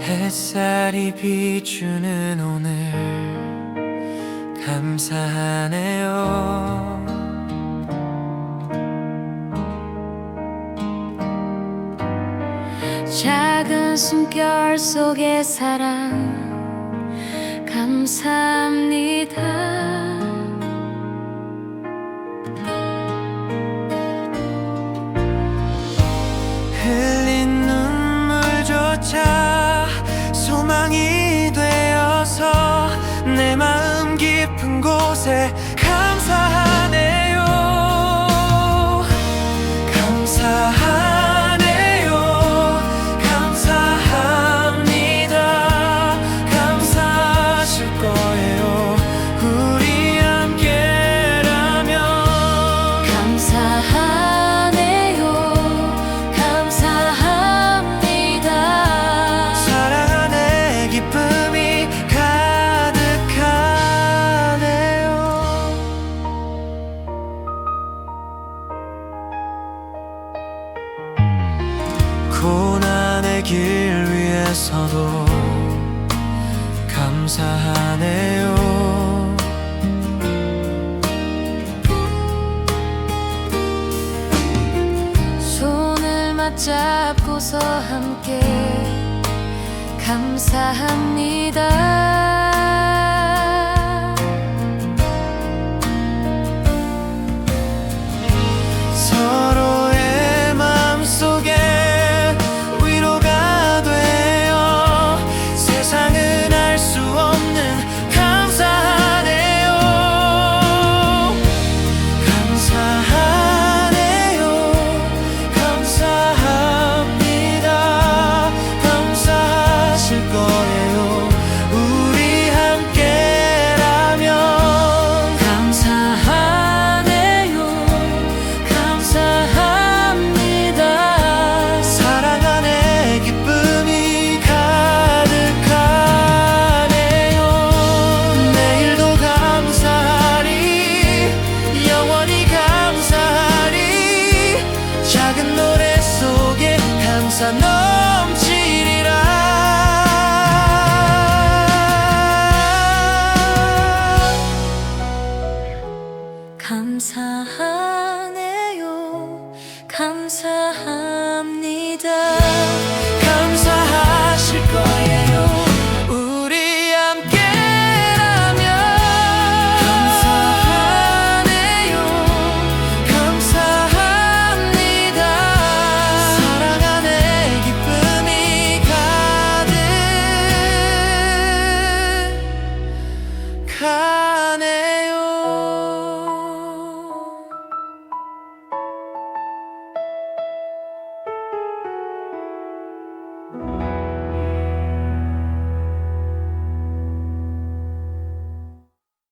햇살이 비추는 오늘 감사하네요. 작은 숨결 속의 사랑 감사합니다 곳에 고난의 길 위에서도 감사하네요. 손을 맞잡고서 함께 감사합니다 감사 넘치리라. 감사하네요. 감사합니다.